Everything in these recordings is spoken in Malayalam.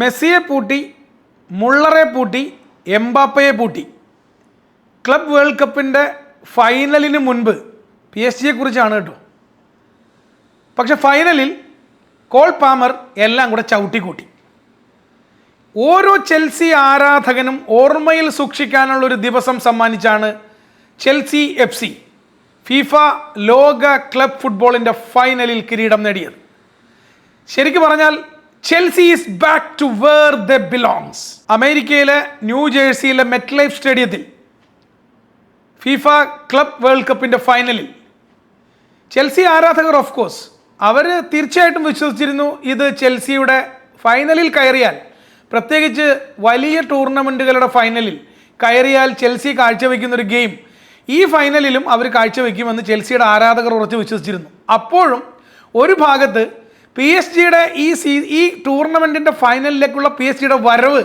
മെസ്സിയെ പൂട്ടി മുള്ളറെ പൂട്ടി എംബാപ്പയെ പൂട്ടി. ക്ലബ് വേൾഡ് കപ്പിന്റെ ഫൈനലിന് മുൻപ് പി എസ് ജിയെ കുറിച്ചാണ് കേട്ടോ. പക്ഷെ ഫൈനലിൽ കോൾ പാമർ എല്ലാം കൂടെ ചവിട്ടിക്കൂട്ടി. ഓരോ ചെൽസി ആരാധകനും ഓർമ്മയിൽ സൂക്ഷിക്കാനുള്ള ഒരു ദിവസം സമ്മാനിച്ചാണ് ചെൽസി എഫ് സി ഫിഫ ലോക ക്ലബ് ഫുട്ബോളിന്റെ ഫൈനലിൽ കിരീടം നേടിയത്. ശരിക്കും പറഞ്ഞാൽ Chelsea is back to where the belongs അമേരിക്കയിലെ ന്യൂ ജേഴ്സിയിലെ മെറ്റ് ലൈഫ് സ്റ്റേഡിയത്തിൽ ഫിഫ ക്ലബ് വേൾഡ് കപ്പിന്റെ ഫൈനലിൽ ചെൽസി ആരാധകർ ഓഫ് കോഴ്സ് അവർ തീർച്ചയായിട്ടും വിശ്വസിച്ചിരുന്നു ഇത് ചെൽസിയുടെ ഫൈനലിൽ കയറിയാൽ. പ്രത്യേകിച്ച് വലിയ ടൂർണമെന്റുകളുടെ ഫൈനലിൽ കയറിയാൽ ചെൽസി കാഴ്ചവെക്കുന്ന ഒരു ഗെയിം ഈ ഫൈനലിലും അവർ കാഴ്ചവെക്കുമെന്ന് ചെൽസിയുടെ ആരാധകർ ഉറച്ചു വിശ്വസിച്ചിരുന്നു. അപ്പോഴും ഒരു ഭാഗത്ത് പി എസ് ജിയുടെ ഈ സീ ഈ ടൂർണമെന്റിന്റെ ഫൈനലിലേക്കുള്ള പി എസ് ജിയുടെ വരവ്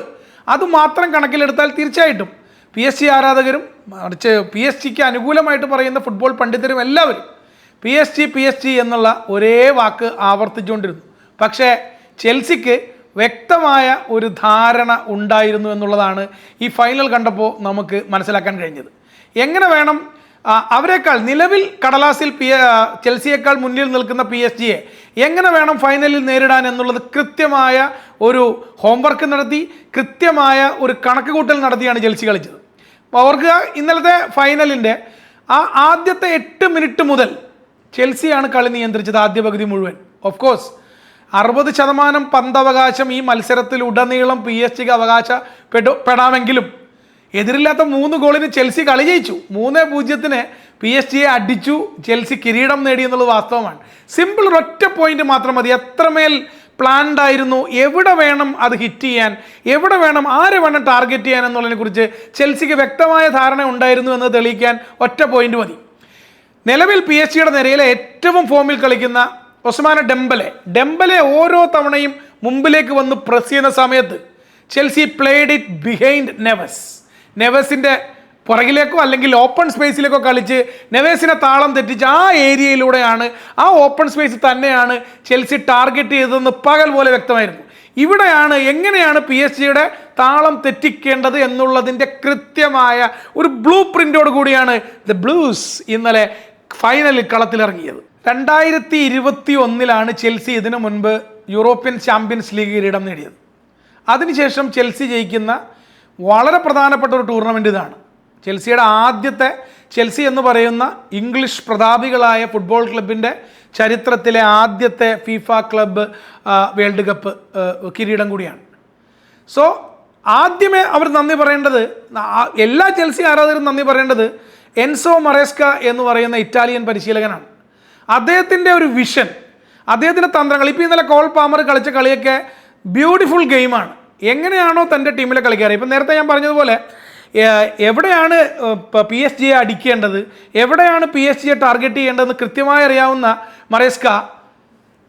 അതുമാത്രം കണക്കിലെടുത്താൽ തീർച്ചയായിട്ടും പി എസ് ജി ആരാധകരും മറിച്ച് പി എസ് ജിക്ക് അനുകൂലമായിട്ട് പറയുന്ന ഫുട്ബോൾ പണ്ഡിതരും എല്ലാവരും P S G P S G എന്നുള്ള ഒരേ വാക്ക് ആവർത്തിച്ചുകൊണ്ടിരുന്നു. പക്ഷേ ചെൽസിക്ക് വ്യക്തമായ ഒരു ധാരണ ഉണ്ടായിരുന്നു എന്നുള്ളതാണ് ഈ ഫൈനൽ കണ്ടപ്പോൾ നമുക്ക് മനസ്സിലാക്കാൻ കഴിഞ്ഞത്. എങ്ങനെ വേണം അവരെക്കാൾ നിലവിൽ കടലാസിൽ പി ചെൽസിയേക്കാൾ മുന്നിൽ നിൽക്കുന്ന പി എസ് ജിയെ എങ്ങനെ വേണം ഫൈനലിൽ നേരിടാൻ എന്നുള്ളത് കൃത്യമായ ഒരു ഹോംവർക്ക് നടത്തി കൃത്യമായ ഒരു കണക്ക് കൂട്ടൽ നടത്തിയാണ് ചെൽസി കളിച്ചത്. ഓർക്കുക ഇന്നലത്തെ ഫൈനലിന്റെ ആ ആദ്യത്തെ എട്ട് മിനിറ്റ് മുതൽ ചെൽസിയാണ് കളി നിയന്ത്രിച്ചത് ആദ്യ പകുതി മുഴുവൻ. ഓഫ് കോഴ്സ് അറുപത് ശതമാനം പന്തവകാശം ഈ മത്സരത്തിൽ ഉടനീളം പി എസ് ജിക്ക് അവകാശപ്പെട്ടു പെടാമെങ്കിലും എതിരില്ലാത്ത മൂന്ന് ഗോളിന് ചെൽസി കളി ജയിച്ചു. മൂന്ന് പൂജ്യത്തിന് പി എസ് ജിയെ അടിച്ചു. ചെൽസി കിരീടം നേടി എന്നുള്ളത് വാസ്തവമാണ്. സിമ്പിൾ ഒറ്റ പോയിന്റ് മാത്രം മതി. എത്രമേൽ പ്ലാൻഡ് ആയിരുന്നു? എവിടെ വേണം അത് ഹിറ്റ് ചെയ്യാൻ? എവിടെ വേണം? ആരെ വേണം ടാർഗറ്റ് ചെയ്യാൻ എന്നുള്ളതിനെ കുറിച്ച് ചെൽസിക്ക് വ്യക്തമായ ധാരണ ഉണ്ടായിരുന്നു എന്ന് തെളിയിക്കാൻ ഒറ്റ പോയിന്റ് മതി. നിലവിൽ പി എസ് ജിയുടെ നിരയിലെ ഏറ്റവും ഫോമിൽ കളിക്കുന്ന ഒസ്മാന ഡെമ്പലെ ഡെമ്പലെ ഓരോ തവണയും മുമ്പിലേക്ക് വന്ന് പ്രസ് ചെയ്യുന്ന സമയത്ത് Chelsea played it behind Neves നെവസിന്റെ പുറകിലേക്കോ അല്ലെങ്കിൽ ഓപ്പൺ സ്പേസിലേക്കോ കളിച്ച് നെവേസിനെ താളം തെറ്റിച്ച് ആ ഏരിയയിലൂടെയാണ് ആ ഓപ്പൺ സ്പേസ് തന്നെയാണ് ചെൽസി ടാർഗറ്റ് ചെയ്തതെന്ന് പകൽ പോലെ വ്യക്തമായിരുന്നു. ഇവിടെയാണ് എങ്ങനെയാണ് പി എസ് ജിയുടെ താളം തെറ്റിക്കേണ്ടത് എന്നുള്ളതിന്റെ കൃത്യമായ ഒരു ബ്ലൂ പ്രിന്റോട് കൂടിയാണ് ദ ബ്ലൂസ് ഇന്നലെ ഫൈനലിൽ കളത്തിലിറങ്ങിയത്. രണ്ടായിരത്തി ഇരുപത്തി ഒന്നിലാണ് ചെൽസി ഇതിനു മുൻപ് യൂറോപ്യൻ ചാമ്പ്യൻസ് ലീഗ് കിരീടം നേടിയത്. അതിനുശേഷം ചെൽസി ജയിക്കുന്ന വളരെ പ്രധാനപ്പെട്ട ഒരു ടൂർണമെന്റ് ഇതാണ്. ചെൽസിയുടെ ആദ്യത്തെ ചെൽസി എന്ന് പറയുന്ന ഇംഗ്ലീഷ് പ്രതാപികളായ ഫുട്ബോൾ ക്ലബിന്റെ ചരിത്രത്തിലെ ആദ്യത്തെ ഫിഫ ക്ലബ്ബ് വേൾഡ് കപ്പ് കിരീടം കൂടിയാണ്. സോ ആദ്യമേ അവർ നന്ദി പറയേണ്ടത് എല്ലാ ചെൽസി ആരാധകരും നന്ദി പറയേണ്ടത് എൻസോ മറേസ്ക എന്ന് പറയുന്ന ഇറ്റാലിയൻ പരിശീലകനാണ്. അദ്ദേഹത്തിന്റെ ഒരു വിഷൻ അദ്ദേഹത്തിന്റെ തന്ത്രങ്ങൾ ഇപ്പോൾ ഇന്നലെ കോൾ പാമർ കളിച്ച കളിയൊക്കെ ബ്യൂട്ടിഫുൾ ഗെയിമാണ് എങ്ങനെയാണോ തന്റെ ടീമിലെ കളിക്കാറ് ഇപ്പം നേരത്തെ ഞാൻ പറഞ്ഞതുപോലെ എവിടെയാണ് പി എസ് ജിയെ അടിക്കേണ്ടത്? എവിടെയാണ് പി എസ് ജിയെ ടാർഗറ്റ് ചെയ്യേണ്ടതെന്ന് കൃത്യമായി അറിയാവുന്ന മറേസ്ക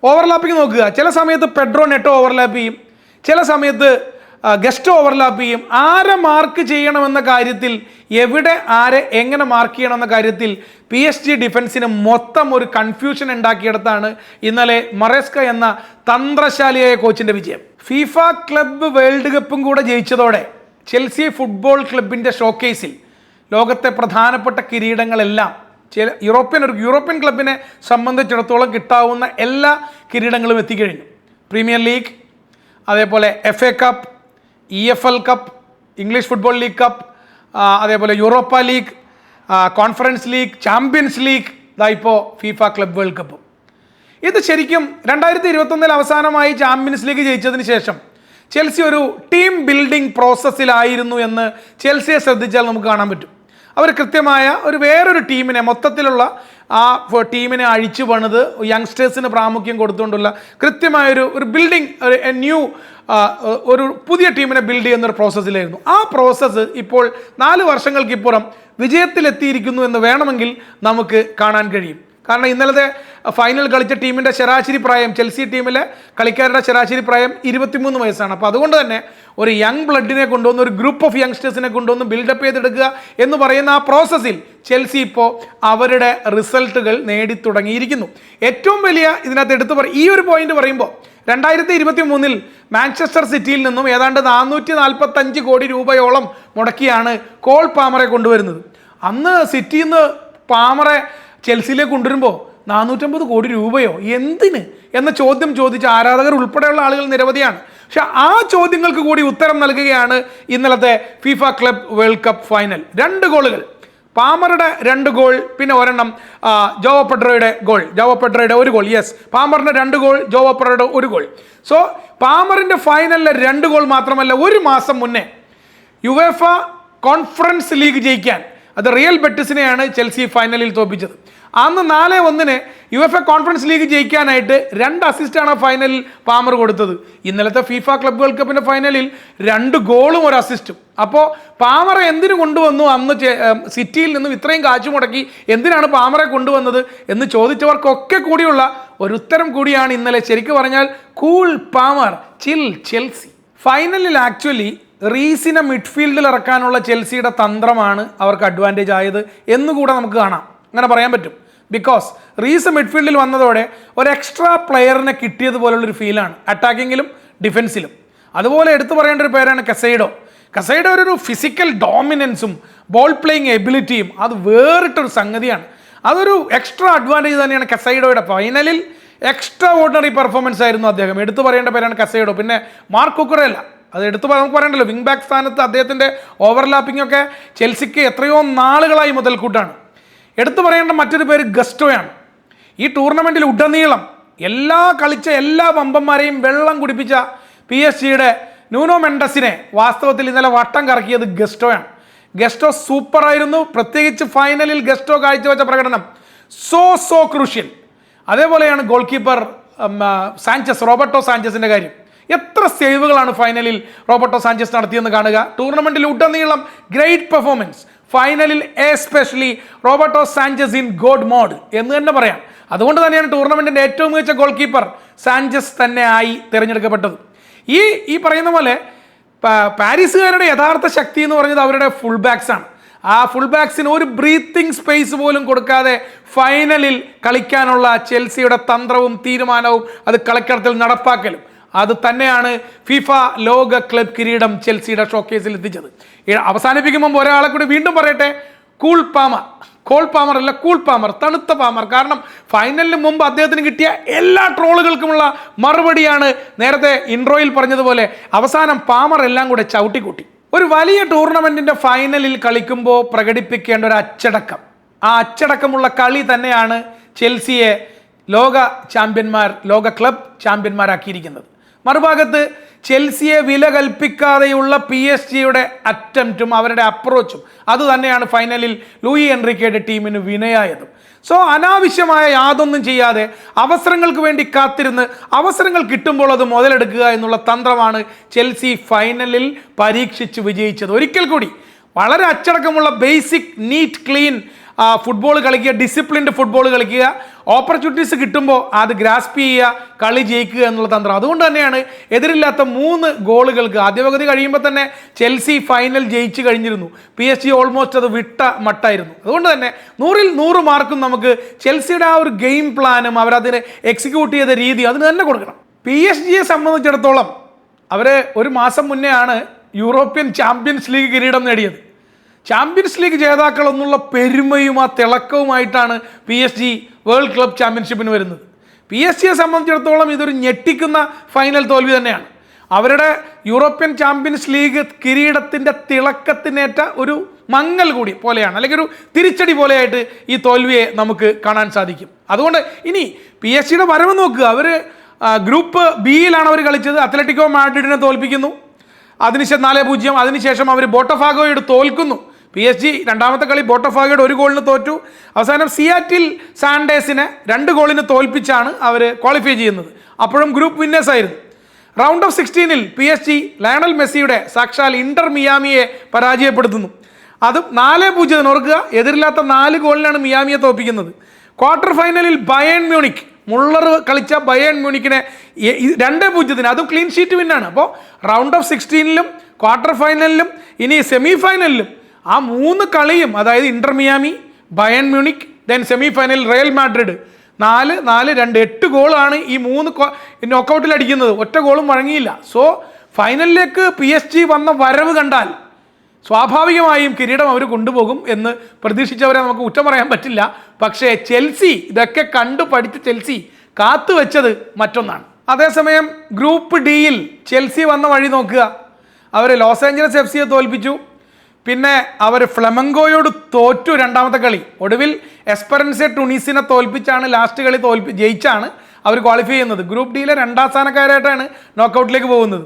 ഓവർലാപ്പിംഗ് നോക്കുക. ചില സമയത്ത് പെഡ്രോ നെറ്റോ ഓവർലാപ്പ് ചെയ്യും. ചില സമയത്ത് ഗസ്റ്റ് ഓവർലാപ്പ് ചെയ്യും. ആരെ മാർക്ക് ചെയ്യണമെന്ന കാര്യത്തിൽ എവിടെ ആരെ എങ്ങനെ മാർക്ക് ചെയ്യണമെന്ന കാര്യത്തിൽ പി എസ് ജി ഡിഫൻസിന് മൊത്തം ഒരു കൺഫ്യൂഷൻ ഉണ്ടാക്കിയെടുത്താണ് ഇന്നലെ മറേസ്ക എന്ന തന്ത്രശാലിയായ കോച്ചിന്റെ വിജയം. ഫിഫ ക്ലബ്ബ് വേൾഡ് കപ്പും കൂടെ ജയിച്ചതോടെ ചെൽസി ഫുട്ബോൾ ക്ലബിന്റെ ഷോക്കേസിൽ ലോകത്തെ പ്രധാനപ്പെട്ട കിരീടങ്ങളെല്ലാം ചില യൂറോപ്യൻ ഒരു യൂറോപ്യൻ ക്ലബിനെ സംബന്ധിച്ചിടത്തോളം കിട്ടാവുന്ന എല്ലാ കിരീടങ്ങളും എത്തിക്കഴിഞ്ഞു. പ്രീമിയർ ലീഗ് അതേപോലെ F A cup E F L cup English football league cup അതേപോലെ Europa league conference league champions league ഇതാ ഇപ്പോൾ ഫിഫ ക്ലബ് വേൾഡ് കപ്പ് ഇത് ശരിക്കും രണ്ടായിരത്തി ഇരുപത്തൊന്നിൽ അവസാനമായി ചാമ്പ്യൻസ് ലീഗ് ജയിച്ചതിന് ശേഷം ചെൽസി ഒരു ടീം ബിൽഡിംഗ് പ്രോസസ്സിലായിരുന്നു എന്ന് ചെൽസിയെ ശ്രദ്ധിച്ചാൽ നമുക്ക് കാണാൻ പറ്റും. അവർ കൃത്യമായ ഒരു വേറൊരു ടീമിനെ മൊത്തത്തിലുള്ള ആ ടീമിനെ അഴിച്ചു പണിത് യങ്സ്റ്റേഴ്സിന് പ്രാമുഖ്യം കൊടുത്തുകൊണ്ടുള്ള കൃത്യമായൊരു ഒരു ബിൽഡിംഗ് ഒരു ന്യൂ ഒരു പുതിയ ടീമിനെ ബിൽഡ് ചെയ്യുന്ന ഒരു പ്രോസസ്സിലായിരുന്നു ആ പ്രോസസ്സ് ഇപ്പോൾ നാല് വർഷങ്ങൾക്കിപ്പുറം വിജയത്തിലെത്തിയിരിക്കുന്നു എന്ന് വേണമെങ്കിൽ നമുക്ക് കാണാൻ കഴിയും. കാരണം ഇന്നലത്തെ ഫൈനൽ കളിച്ച ടീമിന്റെ ശരാശരി പ്രായം ചെൽസി ടീമിലെ കളിക്കാരുടെ ശരാശരി പ്രായം ഇരുപത്തിമൂന്ന് വയസ്സാണ്. അപ്പോൾ അതുകൊണ്ട് തന്നെ ഒരു യങ് ബ്ലഡിനെ കൊണ്ടുവന്ന് ഒരു ഗ്രൂപ്പ് ഓഫ് യങ്സ്റ്റേഴ്സിനെ കൊണ്ടുവന്ന് ബിൽഡപ്പ് ചെയ്തെടുക്കുക എന്ന് പറയുന്ന ആ പ്രോസസ്സിൽ ചെൽസി ഇപ്പോൾ അവരുടെ റിസൾട്ടുകൾ നേടി തുടങ്ങിയിരിക്കുന്നു ഏറ്റവും വലിയ ഇതിനകത്ത് എടുത്തു പറ ഈ ഒരു പോയിന്റ് പറയുമ്പോൾ രണ്ടായിരത്തി ഇരുപത്തി മൂന്നിൽ മാഞ്ചസ്റ്റർ സിറ്റിയിൽ നിന്നും ഏതാണ്ട് നാനൂറ്റി നാൽപ്പത്തഞ്ച് കോടി രൂപയോളം മുടക്കിയാണ് കോൾ പാമറെ കൊണ്ടുവരുന്നത്. അന്ന് സിറ്റിയിൽ നിന്ന് പാമറെ ചെൽസിയിലേക്ക് കൊണ്ടുവരുമ്പോൾ നാനൂറ്റമ്പത് കോടി രൂപയോ? എന്തിന്? എന്ന ചോദ്യം ചോദിച്ച ആരാധകർ ഉൾപ്പെടെയുള്ള ആളുകൾ നിരവധിയാണ്. പക്ഷെ ആ ചോദ്യങ്ങൾക്ക് കൂടി ഉത്തരം നൽകുകയാണ് ഇന്നലത്തെ FIFA club world cup final രണ്ട് ഗോളുകൾ. പാമറുടെ രണ്ട് ഗോൾ പിന്നെ ഒരെണ്ണം ജോവ പെഡ്രോയുടെ ഗോൾ. ജോവോ പെഡ്രോയുടെ ഒരു ഗോൾ. യെസ് പാമറിന്റെ രണ്ട് ഗോൾ ജോവോ പെഡ്രോയുടെ ഒരു ഗോൾ. സോ പാമറിന്റെ ഫൈനലിലെ രണ്ട് ഗോൾ മാത്രമല്ല ഒരു മാസം മുന്നേ യുവേഫ കോൺഫറൻസ് ലീഗ് ജയിക്കാൻ അത് റിയൽ ബെറ്റിസിനെയാണ് ചെൽസി ഫൈനലിൽ തോൽപ്പിച്ചത് അന്ന് നാല് ഒന്നിന് U F A conference league ജയിക്കാനായിട്ട് രണ്ട് അസിസ്റ്റാണ് ഫൈനലിൽ പാമർ കൊടുത്തത്. ഇന്നലത്തെ ഫിഫ ക്ലബ് വേൾഡ് കപ്പിന്റെ ഫൈനലിൽ രണ്ട് ഗോളും ഒരു അസിസ്റ്റും അപ്പോൾ പാമറെ എന്തിനു കൊണ്ടുവന്നു? അന്ന് സിറ്റിയിൽ നിന്നും ഇത്രയും കാശ് മുടക്കി എന്തിനാണ് പാമറെ കൊണ്ടുവന്നത് എന്ന് ചോദിച്ചവർക്കൊക്കെ കൂടിയുള്ള ഒരു ഉത്തരം കൂടിയാണ് ഇന്നലെ. ശരിക്കും പറഞ്ഞാൽ കൂൾ പാമർ ചിൽ ചെൽസി ഫൈനലിൽ ആക്ച്വലി റീസിനെ മിഡ്ഫീൽഡിൽ ഇറക്കാനുള്ള ചെൽസിയുടെ തന്ത്രമാണ് അവർക്ക് അഡ്വാന്റേജ് ആയത് എന്നുകൂടെ നമുക്ക് കാണാം. അങ്ങനെ പറയാൻ പറ്റും. ബിക്കോസ് റീസ് മിഡ്ഫീൽഡിൽ വന്നതോടെ ഒരു എക്സ്ട്രാ പ്ലെയറിനെ കിട്ടിയതുപോലുള്ളൊരു ഫീലാണ് അറ്റാക്കിങ്ങിലും ഡിഫൻസിലും അതുപോലെ എടുത്തു പറയേണ്ട ഒരു പേരാണ് കസൈഡോ കസൈഡോ ഒരു ഫിസിക്കൽ ഡോമിനൻസും ബോൾ പ്ലേയിങ് എബിലിറ്റിയും അത് വേറിട്ടൊരു സംഗതിയാണ്. അതൊരു എക്സ്ട്രാ അഡ്വാന്റേജ് തന്നെയാണ് കസൈഡോയുടെ ഫൈനലിൽ എക്സ്ട്രാ ഓർഡിനറി പെർഫോമൻസ് ആയിരുന്നു അദ്ദേഹം. എടുത്തു പറയേണ്ട പേരാണ് കസൈഡോ പിന്നെ മാർക്ക് കുക്കറല്ല അത് എടുത്തു നമുക്ക് പറയണ്ടല്ലോ വിങ് ബാക്ക് സ്ഥാനത്ത് അദ്ദേഹത്തിന്റെ ഓവർലാപ്പിംഗ് ഒക്കെ ചെൽസിക്ക് എത്രയോ നാളുകളായി മുതൽക്കൂട്ടാണ്. എടുത്തു പറയേണ്ട മറ്റൊരു പേര് ഗസ്റ്റോയാണ്. ഈ ടൂർണമെന്റിൽ ഉടനീളം എല്ലാ കളിച്ച എല്ലാ വമ്പന്മാരെയും വെള്ളം കുടിപ്പിച്ച പി എസ് ജിയുടെ ന്യൂനോ മെൻഡസിനെ വാസ്തവത്തിൽ ഇന്നലെ വട്ടം കറക്കിയത് ഗസ്റ്റോയാണ്. ഗസ്റ്റോ സൂപ്പറായിരുന്നു. പ്രത്യേകിച്ച് ഫൈനലിൽ ഗസ്റ്റോ കാഴ്ചവെച്ച പ്രകടനം സോ സോ ക്രൂഷ്യൽ അതേപോലെയാണ് ഗോൾ കീപ്പർ സാഞ്ചസ് റോബർട്ടോ സാഞ്ചസിന്റെ കാര്യം. എത്ര സേവുകളാണ് ഫൈനലിൽ റോബർട്ടോ സാഞ്ചസ് നടത്തിയെന്ന് കാണുക? ടൂർണമെന്റിൽ ഉടനീളം ഗ്രേറ്റ് പെർഫോമൻസ് ഫൈനലിൽ especially Roberto Sanchez in god mode എന്ന് തന്നെ പറയാം. അതുകൊണ്ട് തന്നെയാണ് ടൂർണമെന്റിന്റെ ഏറ്റവും മികച്ച ഗോൾ കീപ്പർ സാഞ്ചസ് തന്നെ ആയി തിരഞ്ഞെടുക്കപ്പെട്ടത്. ഈ ഈ പറയുന്ന പോലെ പാരീസുകാരുടെ യഥാർത്ഥ ശക്തി എന്ന് പറഞ്ഞത് അവരുടെ ഫുൾ ബാക്സ് ആണ്. ആ ഫുൾ ബാക്സിന് ഒരു ബ്രീത്തിങ് സ്പേസ് പോലും കൊടുക്കാതെ ഫൈനലിൽ കളിക്കാനുള്ള ചെൽസിയുടെ തന്ത്രവും തീരുമാനവും അത് കളിക്കളത്തിൽ നടപ്പാക്കലും. അത് തന്നെയാണ് ഫിഫ ലോക ക്ലബ് കിരീടം ചെൽസിയുടെ ഷോക്കേസിൽ എത്തിച്ചത്. അവസാനിപ്പിക്കുമ്പോൾ ഒരാളെ കൂടി വീണ്ടും പറയട്ടെ കൂൾ പാമർ. കോൾ പാമർ അല്ല കൂൾ പാമർ തണുത്ത പാമർ. കാരണം ഫൈനലിന് മുമ്പ് അദ്ദേഹത്തിന് കിട്ടിയ എല്ലാ ട്രോളുകൾക്കുമുള്ള മറുപടിയാണ് നേരത്തെ ഇൻട്രോയിൽ പറഞ്ഞതുപോലെ അവസാനം പാമർ എല്ലാം കൂടെ ചവിട്ടിക്കൂട്ടി. ഒരു വലിയ ടൂർണമെന്റിന്റെ ഫൈനലിൽ കളിക്കുമ്പോൾ പ്രകടിപ്പിക്കേണ്ട ഒരു അച്ചടക്കം. ആ അച്ചടക്കമുള്ള കളി തന്നെയാണ് ചെൽസിയെ ലോക ചാമ്പ്യന്മാർ ലോക ക്ലബ് ചാമ്പ്യന്മാരാക്കിയിരിക്കുന്നത്. മറുഭാഗത്ത് ചെൽസിയെ വില കൽപ്പിക്കാതെയുള്ള പി എസ് ജിയുടെ അറ്റംപ്റ്റും അവരുടെ അപ്രോച്ചും അത് തന്നെയാണ് ഫൈനലിൽ ലൂയി എൻറിക്കയുടെ ടീമിന് വിനയായതും. സോ അനാവശ്യമായ യാതൊന്നും ചെയ്യാതെ അവസരങ്ങൾക്ക് വേണ്ടി കാത്തിരുന്ന് അവസരങ്ങൾ കിട്ടുമ്പോൾ അത് മുതലെടുക്കുക എന്നുള്ള തന്ത്രമാണ് ചെൽസി ഫൈനലിൽ പരീക്ഷിച്ച് വിജയിച്ചത്. ഒരിക്കൽ കൂടി വളരെ അച്ചടക്കമുള്ള ബേസിക് നീറ്റ് ക്ലീൻ ഫുട്ബോൾ കളിക്കുക ഡിസിപ്ലിൻഡ് ഫുട്ബോൾ കളിക്കുക ഓപ്പർച്യൂണിറ്റീസ് കിട്ടുമ്പോൾ അത് ഗ്രാസ്പ് ചെയ്യുക കളി ജയിക്കുക എന്നുള്ള തന്ത്രം. അതുകൊണ്ട് തന്നെയാണ് എതിരില്ലാത്ത മൂന്ന് ഗോളുകൾക്ക് ആദ്യപകുതി കഴിയുമ്പോൾ തന്നെ ചെൽസി ഫൈനൽ ജയിച്ചു കഴിഞ്ഞിരുന്നു. പി എസ് ജി ഓൾമോസ്റ്റ് അത് വിട്ട മട്ടായിരുന്നു. അതുകൊണ്ട് തന്നെ നൂറിൽ നൂറ് മാർക്കും നമുക്ക് ചെൽസിയുടെ ആ ഒരു ഗെയിം പ്ലാനും അവരതിന് എക്സിക്യൂട്ട് ചെയ്ത രീതി അതിന് തന്നെ കൊടുക്കണം. പി എസ് ജിയെ സംബന്ധിച്ചിടത്തോളം അവർ ഒരു മാസം മുന്നേ ആണ് യൂറോപ്യൻ ചാമ്പ്യൻസ് ലീഗ് കിരീടം നേടിയത്. ചാമ്പ്യൻസ് ലീഗ് ജേതാക്കൾ എന്നുള്ള പെരുമയും ആ തിളക്കവുമായിട്ടാണ് P S G world club ചാമ്പ്യൻഷിപ്പിന് വരുന്നത്. പി എസ് സിയെ സംബന്ധിച്ചിടത്തോളം ഇതൊരു ഞെട്ടിക്കുന്ന ഫൈനൽ തോൽവി തന്നെയാണ്. അവരുടെ യൂറോപ്യൻ ചാമ്പ്യൻസ് ലീഗ് കിരീടത്തിന്റെ തിളക്കത്തിനേറ്റ ഒരു മങ്ങൽ കൂടി പോലെയാണ് അല്ലെങ്കിൽ ഒരു തിരിച്ചടി പോലെയായിട്ട് ഈ തോൽവിയെ നമുക്ക് കാണാൻ സാധിക്കും. അതുകൊണ്ട് ഇനി പി എസ് സിയുടെ വരവ് നോക്കുക. അവർ ഗ്രൂപ്പ് ബിയിലാണ് അവർ കളിച്ചത്. അത്ലറ്റിക്കോ മാഡ്രിഡിനെ തോൽപ്പിക്കുന്നു. അതിനുശേഷം നാല് പൂജ്യം. അതിനുശേഷം അവർ ബോട്ടഫാഗോയോട് തോൽക്കുന്നു. പി എസ് ജി രണ്ടാമത്തെ കളി ബോട്ടോഫാഗയുടെ ഒരു ഗോളിന് തോറ്റു. അവസാനം സിയാറ്റിൽ സാൻഡേഴ്സിനെ രണ്ട് ഗോളിന് തോൽപ്പിച്ചാണ് അവർ ക്വാളിഫൈ ചെയ്യുന്നത്. അപ്പോഴും ഗ്രൂപ്പ് വിന്നേഴ്സ് ആയിരുന്നു. റൗണ്ട് ഓഫ് സിക്സ്റ്റീനിൽ പി എസ് ജി ലയണൽ മെസ്സിയുടെ സാക്ഷാൽ ഇന്റർ മിയാമിയെ പരാജയപ്പെടുത്തുന്നു. അതും നാല് പൂജ്യത്തിന് ഓർക്കുക. എതിരില്ലാത്ത നാല് ഗോളിനാണ് മിയാമിയെ തോൽപ്പിക്കുന്നത്. ക്വാർട്ടർ ഫൈനലിൽ ബയൺ മ്യൂണിക് മുള്ളർ കളിച്ച ബയൺ മ്യൂണിക്കിനെ രണ്ട് പൂജ്യത്തിന് അതും ക്ലീൻ ഷീറ്റ് വിന്നാണ് അപ്പോൾ റൗണ്ട് ഓഫ് സിക്സ്റ്റീനിലും ക്വാർട്ടർ ഫൈനലിലും ഇനി സെമി ഫൈനലിലും ആ മൂന്ന് കളിയും അതായത് Inter Miami Bayern Munich then semi final Real Madrid നാല് നാല് രണ്ട് എട്ട് ഗോളാണ് ഈ മൂന്ന് നോക്കൗട്ടിൽ അടിക്കുന്നത്. ഒറ്റ ഗോളും വഴങ്ങിയില്ല. സോ ഫൈനലിലേക്ക് പി എസ് ജി വന്ന വരവ് കണ്ടാൽ സ്വാഭാവികമായും കിരീടം അവർ കൊണ്ടുപോകും എന്ന് പ്രതീക്ഷിച്ചവരെ നമുക്ക് കുറ്റം പറയാൻ പറ്റില്ല. പക്ഷേ ചെൽസി ഇതൊക്കെ കണ്ടു പഠിച്ച ചെൽസി കാത്തു വെച്ചത് മറ്റൊന്നാണ്. അതേസമയം ഗ്രൂപ്പ് ഡിയിൽ ചെൽസി വന്ന വഴി നോക്കുക. അവർ ലോസ് ഏഞ്ചലസ് എഫ് സിയെ തോൽപ്പിച്ചു. പിന്നെ അവർ ഫ്ലമങ്കോയോട് തോറ്റു രണ്ടാമത്തെ കളി. ഒടുവിൽ എസ്പെറൻസെ ടുണീസിനെ തോൽപ്പിച്ചാണ് ലാസ്റ്റ് കളി തോൽപ്പി ജയിച്ചാണ് അവർ ക്വാളിഫൈ ചെയ്യുന്നത്. ഗ്രൂപ്പ് ഡിയിലെ രണ്ടാം സ്ഥാനക്കാരായിട്ടാണ് നോക്കൗട്ടിലേക്ക് പോകുന്നത്.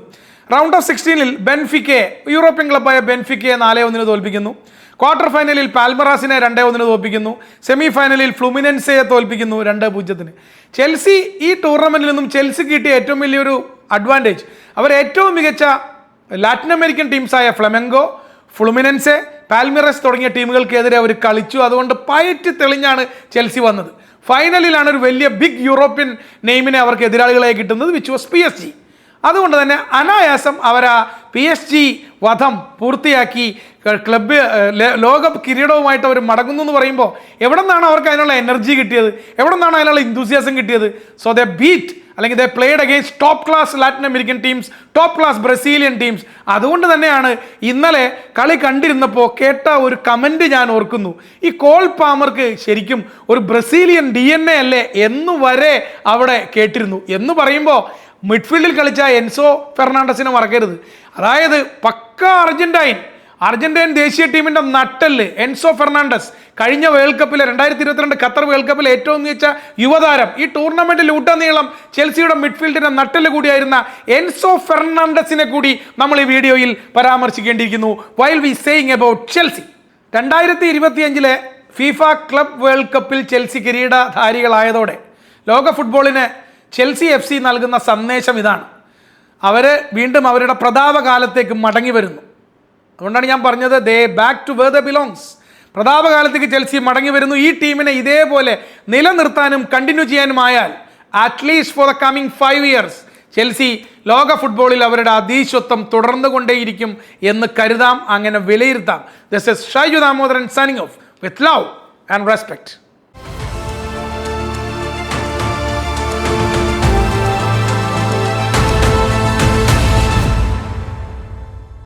റൗണ്ട് ഓഫ് സിക്സ്റ്റീനിൽ ബെൻഫിക്കെ യൂറോപ്യൻ ക്ലബ്ബായ ബെൻഫിക്കയെ നാലേ ഒന്നിന് തോൽപ്പിക്കുന്നു. ക്വാർട്ടർ ഫൈനലിൽ പാൽമറാസിനെ രണ്ടേ ഒന്നിന് തോൽപ്പിക്കുന്നു. സെമി ഫൈനലിൽ ഫ്ലുമിനൻസയെ തോൽപ്പിക്കുന്നു രണ്ട് പൂജ്യത്തിന്. ചെൽസി ഈ ടൂർണമെന്റിൽ നിന്നും ചെൽസി കിട്ടിയ ഏറ്റവും വലിയൊരു അഡ്വാന്റേജ് അവർ ഏറ്റവും മികച്ച ലാറ്റിൻ അമേരിക്കൻ ടീംസായ ഫ്ലമെങ്കോ ഫ്ലുമിനൻസെ പാൽമിറസ് തുടങ്ങിയ ടീമുകൾക്കെതിരെ അവർ കളിച്ചു. അതുകൊണ്ട് പയറ്റ് തെളിഞ്ഞാണ് ചെൽസി വന്നത്. ഫൈനലിലാണ് ഒരു വലിയ ബിഗ് യൂറോപ്യൻ നെയിമിനെ അവർക്ക് എതിരാളികളായി കിട്ടുന്നത് which was P S G അതുകൊണ്ട് തന്നെ അനായാസം അവർ ആ പി എസ് ജി വധം പൂർത്തിയാക്കി ക്ലബ്ബ് ലോക കിരീടവുമായിട്ട് അവർ മടങ്ങുന്നു എന്ന് പറയുമ്പോൾ എവിടെ നിന്നാണ് അവർക്ക് അതിനുള്ള എനർജി കിട്ടിയത്? എവിടെ നിന്നാണ് അതിനുള്ള ഇന്തൂസിയാസം കിട്ടിയത്? സോ ദ ബീറ്റ് അല്ലെങ്കിൽ they played against top class Latin American teams top class Brazilian teams അതുകൊണ്ട് തന്നെയാണ് ഇന്നലെ കളി കണ്ടിരുന്നപ്പോൾ കേട്ട ഒരു കമന്റ് ഞാൻ ഓർക്കുന്നു. ഈ കോൾ പാമർക്ക് ശരിക്കും ഒരു ബ്രസീലിയൻ ഡി എൻ എ അല്ലേ എന്ന് വരെ അവിടെ കേട്ടിരുന്നു. എന്ന് പറയുമ്പോൾ മിഡ്ഫീൽഡിൽ കളിച്ച എൻസോ ഫെർണാണ്ടസിനെ മറക്കരുത്. അതായത് പക്ക അർജന്റൈൻ അർജന്റൈൻ ദേശീയ ടീമിന്റെ നട്ടൽ എൻസോ ഫെർണാണ്ടസ് കഴിഞ്ഞ വേൾഡ് കപ്പിലെ രണ്ടായിരത്തി ഇരുപത്തിരണ്ട് ഖത്തർ വേൾഡ് കപ്പിലെ ഏറ്റവും മികച്ച യുവതാരം. ഈ ടൂർണമെന്റിൽ ഉടനീളം ചെൽസിയുടെ മിഡ്ഫീൽഡിന്റെ നട്ടൽ കൂടിയായിരുന്ന എൻസോ ഫെർണാണ്ടസിനെ കൂടി നമ്മൾ ഈ വീഡിയോയിൽ പരാമർശിക്കേണ്ടിയിരിക്കുന്നു. While we saying about Chelsea രണ്ടായിരത്തി ഇരുപത്തിയഞ്ചിലെ ഫിഫ ക്ലബ് വേൾഡ് കപ്പിൽ ചെൽസി കിരീടധാരികളായതോടെ ലോക ഫുട്ബോളിന് ചെൽസി എഫ് സി നൽകുന്ന സന്ദേശം ഇതാണ്. അവർ വീണ്ടും അവരുടെ പ്രതാപകാലത്തേക്ക് മടങ്ങി വരുന്നു. അതുകൊണ്ടാണ് ഞാൻ പറഞ്ഞത് they back to where the belongs പ്രതാപകാലത്തേക്ക് Chelsea മടങ്ങി വരുന്നു. ഈ ടീമിനെ ഇതേപോലെ നിലനിർത്താനും continue ചെയ്യാനുമായാൽ at least for the coming five years Chelsea ലോക ഫുട്ബോളിൽ അവരുടെ അതീശത്വം തുടർന്നു കൊണ്ടേയിരിക്കും എന്ന് കരുതാം അങ്ങനെ വിലയിരുത്താം. This is Shaiju Damodaran signing off with love and respect